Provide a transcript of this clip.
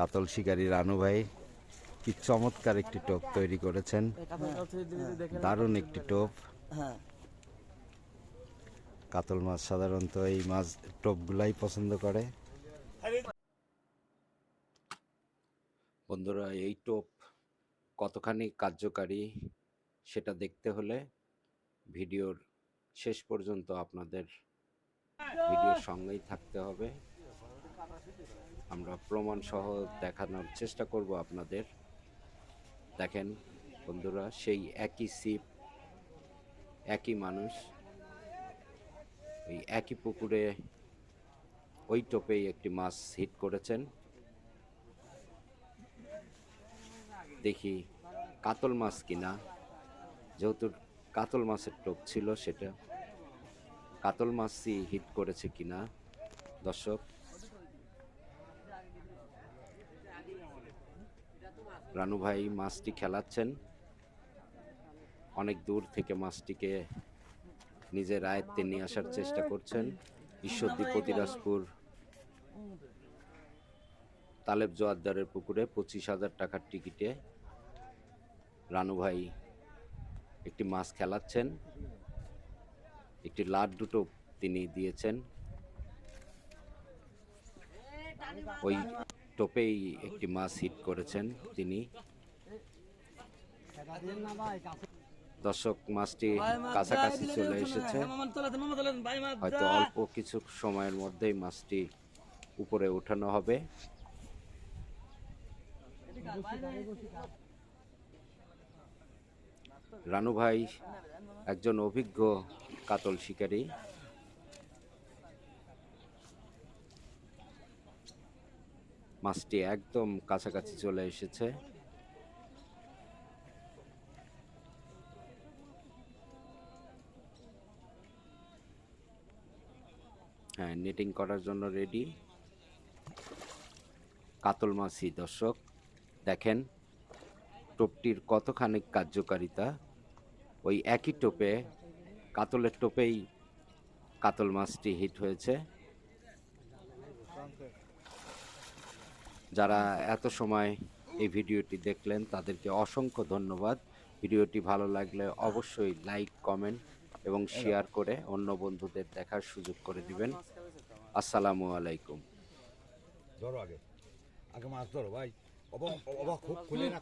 কাতল শিকারী রানু ভাই কি চমৎকার একটি টোপ তৈরি করেছেন। দারুণ একটি টোপ। কাতল মাছ সাধারণত এই মাছ টোপগুলাই পছন্দ করে। বন্ধুরা, এই টোপ কতখানি কার্যকারী সেটা দেখতে হলে ভিডিওর শেষ পর্যন্ত আপনাদের ভিডিওর সঙ্গেই থাকতে হবে। আমরা প্রমাণ সহ দেখানোর চেষ্টা করব আপনাদের। দেখেন বন্ধুরা, সেই একই সিপ একই মানুষ এই একই পুকুরে ওই টোপেই একটি মাছ হিট করেছেন। দেখি কাতল মাছ কিনা, যেহেতু কাতল মাছের টোপ ছিল সেটা। কাতল মাছই হিট করেছে কিনা, দর্শক। রানু ভাই মাছটি খেলাচ্ছেন। অনেক দূর থেকে মাছটিকে নিজের আয়ত্তে নিয়ে আসার চেষ্টা করছেন। ঈশ্বরদী পতিরাজপুর তালেব জোয়ারদারের পুকুরে পঁচিশ হাজার টাকার টিকিটে রানু ভাই একটি মাছ খেলাচ্ছেন। একটি লাড্ডু টোপ তিনি দিয়েছেন। ওই টোপেই একটি মাছ হিট করেছেন তিনি। দর্শক, মাছটি কাছাকাছি চলে এসেছে। হয়তো অল্প কিছু সময়ের মধ্যেই মাছটি উপরে ওঠানো হবে। রানু ভাই একজন অভিজ্ঞ কাতল শিকারী। মাছটি একদম কাছাকাছি চলে এসেছে। হ্যাঁ নেটিং করার জন্য রেডি কাতল মাছি দর্শক, দেখেন, টোপটির কতখানি কার্যকারিতা। ওই একই টোপে, কাতলের টোপেই কাতল মাছটি হিট হয়েছে। যারা এত সময় এই ভিডিওটি দেখলেন তাদেরকে অসংখ্য ধন্যবাদ ভিডিওটি ভালো লাগলে অবশ্যই লাইক কমেন্ট এবং শেয়ার করে অন্য বন্ধুদের দেখার সুযোগ করে দিবেন আসসালামু আলাইকুম ধরো আগে আগে মাছ ধরো ভাই অবাক অবাক খুব খুলে না